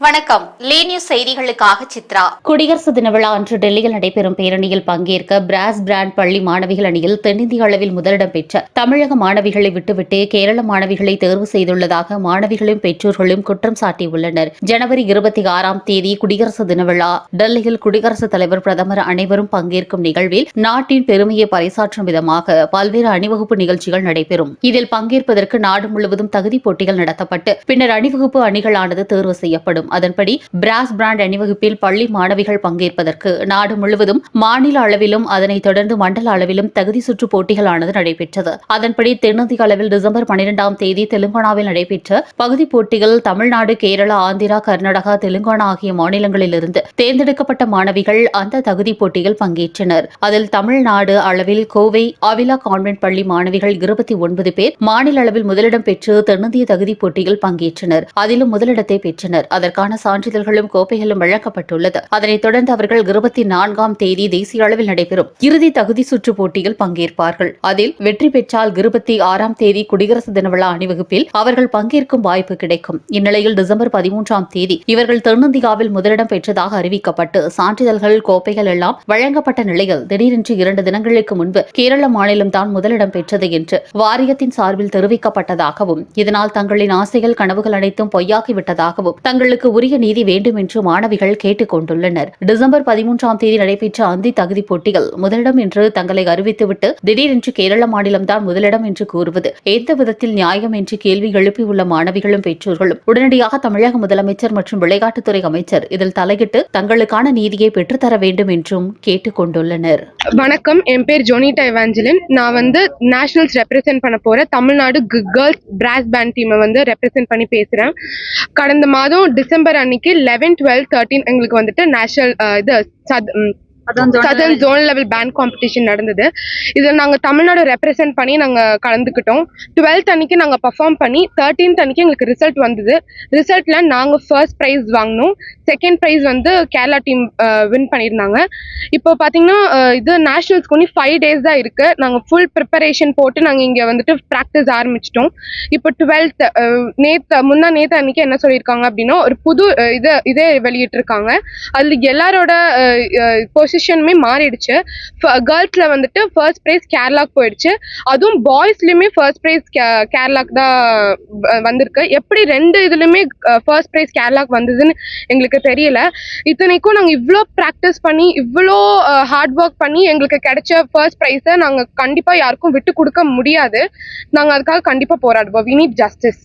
வணக்கம். லே நியூஸ் செய்திகளுக்காக சித்ரா. குடியரசு தின விழா அன்று டெல்லியில் நடைபெறும் பேரணியில் பங்கேற்க பிராஸ் பிராண்ட் பள்ளி மாணவிகள் அணியில் தென்னிந்திய அளவில் முதலிடம் பெற்ற தமிழக மாணவிகளை விட்டுவிட்டு கேரள மாணவிகளை தேர்வு செய்துள்ளதாக மாணவிகளும் பெற்றோர்களும் குற்றம் சாட்டியுள்ளனர். ஜனவரி இருபத்தி ஆறாம் தேதி குடியரசு தின விழா. டெல்லியில் குடியரசுத் தலைவர் பிரதமர் அனைவரும் பங்கேற்கும் நிகழ்வில் நாட்டின் பெருமையை பறைசாற்றும் விதமாக பல்வேறு அணிவகுப்பு நிகழ்ச்சிகள் நடைபெறும். இதில் பங்கேற்பதற்கு நாடு முழுவதும் தகுதி போட்டிகள் நடத்தப்பட்டு பின்னர் அணிவகுப்பு அணிகளானது தேர்வு செய்யப்படும். அதன்படி பிராஸ் பிராண்ட் அணிவகுப்பில் பள்ளி மாணவிகள் பங்கேற்பதற்கு நாடு முழுவதும் மாநில அளவிலும் அதனைத் தொடர்ந்து மண்டல அளவிலும் தகுதி சுற்று போட்டிகளானது நடைபெற்றது. அதன்படி தென்னிந்திய அளவில் டிசம்பர் பனிரெண்டாம் தேதி தெலுங்கானாவில் நடைபெற்ற பகுதி போட்டிகள் தமிழ்நாடு கேரளா ஆந்திரா கர்நாடகா தெலுங்கானா ஆகிய மாநிலங்களிலிருந்து தேர்ந்தெடுக்கப்பட்ட மாணவிகள் அந்த தகுதி போட்டியில் பங்கேற்றனர். அதில் தமிழ்நாடு அளவில் கோவை அவிலா கான்வென்ட் பள்ளி மாணவிகள் இருபத்தி ஒன்பது பேர் மாநில அளவில் முதலிடம் பெற்று தென்னிந்திய தகுதி போட்டியில் பங்கேற்றனர். அதிலும் முதலிடத்தை பெற்றனர். அதற்கு அதற்கான சான்றிதழ்களும் கோப்பைகளும் வழங்கப்பட்டுள்ளது. அதனைத் தொடர்ந்து அவர்கள் இருபத்தி நான்காம் தேதி தேசிய அளவில் நடைபெறும் இறுதி தகுதி சுற்று போட்டியில் பங்கேற்பார்கள். அதில் வெற்றி பெற்றால் இருபத்தி ஆறாம் தேதி குடியரசு தின விழா அணிவகுப்பில் அவர்கள் பங்கேற்கும் வாய்ப்பு கிடைக்கும். இந்நிலையில் டிசம்பர் பதிமூன்றாம் தேதி இவர்கள் தென்னிந்தியாவில் முதலிடம் பெற்றதாக அறிவிக்கப்பட்டு சான்றிதழ்கள் கோப்பைகள் எல்லாம் வழங்கப்பட்ட நிலையில் திடீரென்று இரண்டு தினங்களுக்கு முன்பு கேரள மாநிலம் தான் முதலிடம் பெற்றது என்று வாரியத்தின் சார்பில் தெரிவிக்கப்பட்டதாகவும் இதனால் தங்களின் ஆசைகள் கனவுகள் அனைத்தும் பொய்யாகிவிட்டதாகவும் தங்களுக்கு உரிய நீதி வேண்டும் என்று மாணவிகள் கேட்டுக் கொண்டுள்ளனர் டிசம்பர் பதிமூன்றாம் தேதி நடைபெற்ற அந்தி தகுதி போட்டிகள் முதலிடம் என்று தங்களை அறிவித்துவிட்டு திடீரென்று கேரள மாநிலம்தான் முதலிடம் என்று கூறுவது. எந்த விதத்தில் நியாயம் என்று கேள்வி எழுப்பியுள்ள மாணவிகளும் பெற்றோர்களும் உடனடியாக தமிழக முதலமைச்சர் மற்றும் விளையாட்டுத்துறை அமைச்சர் இதில் தலையிட்டு தங்களுக்கான நீதியை பெற்றுத்தர வேண்டும் என்றும் கேட்டுக் கொண்டுள்ளனர் வணக்கம். என் பேர் ஜோனிடா எவாஞ்சலின் நான் வந்து நேஷனல்ஸ் ரெப்ரசென்ட் பண்ண போற தமிழ்நாடு கேர்ள்ஸ் பிராஸ் பேண்ட் டீமை வந்து ரெப்ரசென்ட் பண்ணி பேசுறேன். கடந்த மாதம் டிசம்பர் அன்னைக்கு லெவன் டுவெல் தேர்ட்டீன் எங்களுக்கு வந்துட்டு நேஷனல் இது southern zone level band competition நடந்தது. இதில் நாங்கள் தமிழ்நாடு ரெப்ரசென்ட் பண்ணி நாங்கள் கலந்துக்கிட்டோம். டுவெல்த் அன்னைக்கு நாங்கள் பர்ஃபார்ம் பண்ணி தேர்ட்டீன்த் அன்னைக்கு எங்களுக்கு ரிசல்ட் வந்தது. ரிசல்ட்டில் நாங்கள் ஃபர்ஸ்ட் ப்ரைஸ் வாங்கினோம். செகண்ட் ப்ரைஸ் வந்து கேரளா டீம் வின் பண்ணியிருந்தாங்க. இப்போ பார்த்தீங்கன்னா இது நேஷ்னல்ஸ்க்கு ஒன்லி ஃபைவ் டேஸ் தான் இருக்குது நாங்கள் ஃபுல் ப்ரிப்பரேஷன் போட்டு நாங்கள் இங்கே வந்துட்டு ப்ராக்டிஸ் ஆரம்பிச்சிட்டோம். இப்போ டுவெல்த் நேற்று முன்னா நேற்று அன்னைக்கு என்ன சொல்லியிருக்காங்க அப்படின்னா ஒரு புது இதை இதே வெளியிட்டிருக்காங்க. அதில் எல்லாரோட பொசிஷனுமே மாறிடுச்சு. கேர்ள்ஸில் வந்துட்டு ஃபர்ஸ்ட் ப்ரைஸ் கேரளாக்கு போயிடுச்சு. அதுவும் பாய்ஸ்லேயுமே ஃபர்ஸ்ட் ப்ரைஸ் கேரளாக்கு தான் வந்திருக்கு. எப்படி ரெண்டு இதுலையுமே ஃபர்ஸ்ட் ப்ரைஸ் கேரளாக்கு வந்ததுன்னு எங்களுக்கு எங்களுக்கு தெரியல. இத்தனைக்கும் நாங்கள் இவ்வளோ ப்ராக்டிஸ் பண்ணி இவ்வளோ ஹார்ட் ஒர்க் பண்ணி எங்களுக்கு கிடைச்ச ஃபர்ஸ்ட் ப்ரைஸை நாங்கள் கண்டிப்பாக யாருக்கும் விட்டு கொடுக்க முடியாது. நாங்கள் அதுக்காக கண்டிப்பாக போராடுவோம். We need justice